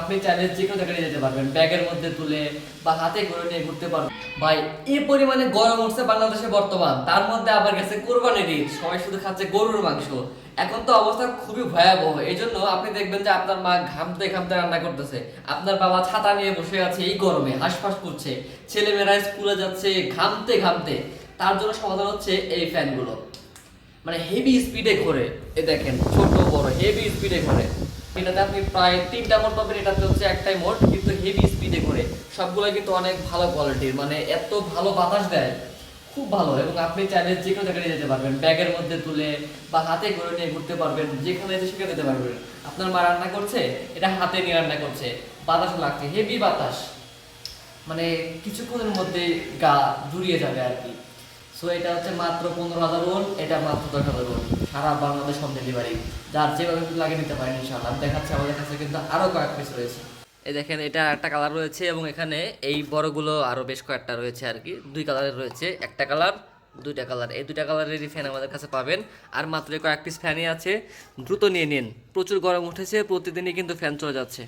আপনি চাইলে যে কোনো জায়গায় যেতে পারবেন। ব্যাগের মধ্যে তুলে বা হাতে করে নিয়ে ঘুরতে পারবেন। ভাই, এই পরিমাণে গরম উঠছে বাংলাদেশে বর্তমান। তার মধ্যে আবার গেছে কোরবানির ঈদ। সবাই শুধু খাচ্ছে গরুর মাংস। এখন তো অবস্থা খুবই ভয়াবহ। এই জন্য আপনি দেখবেন যে আপনার মা ঘামতে ঘামতে রান্না করতেছে। আপনার বাবা ছাতা নিয়ে বসে আছে এই গরমে, হাঁসফাঁস করছে। ছেলেমেয়েরা স্কুলে যাচ্ছে ঘামতে ঘামতে। তার জন্য সমাধান হচ্ছে এই ফ্যানগুলো। মানে হেভি স্পিডে ঘোরে। এ দেখেন, ছোট বড় হেভি স্পিডে ঘোরে। এটাতে আপনি প্রায় তিনটা মোড পাবেন, এটাতে হচ্ছে একটাই মোড, কিন্তু হেভি স্পিডে ঘোরে সবগুলো কিন্তু অনেক ভালো কোয়ালিটির মানে এত ভালো বাতাস দেয়, খুব ভালো। এবং আপনি চাইলে যে কোনো জায়গায় যেতে পারবেন। ব্যাগের মধ্যে তুলে বা হাতে করে নিয়ে ঘুরতে পারবেন, যেখানে যে সেখানে যেতে পারবেন। আপনার মা রান্না করছে, এটা হাতে নিয়ে রান্না করছে। বাতাস লাগছে হেভি বাতাস। মানে কিছুক্ষণের মধ্যে গা জুড়িয়ে যাবে আর কি। সো এটা হচ্ছে মাত্র পনেরো হাজার ওন এটা মাত্র দশ হাজার ওন সারা বাংলাদেশ হোম ডেলিভারি যার যেভাবে লাগিয়ে নিতে পারেন ইনশাল্লাহ দেখাচ্ছি, আমাদের কাছে কিন্তু আরও কয়েক পিস রয়েছে। এই দেখেন, এটা একটা কালার রয়েছে এবং এখানে এই বড়গুলো আরও বেশ কয়েকটা রয়েছে আর কি। দুই কালারের রয়েছে, একটা কালার দুইটা কালার এই দুইটা কালারেরই ফ্যান আমাদের কাছে পাবেন। আর মাত্র কয়েক পিস ফ্যানই আছে। দ্রুত নিয়ে নিন। প্রচুর গরম উঠেছে, প্রতিদিনই কিন্তু ফ্যান চলে যাচ্ছে।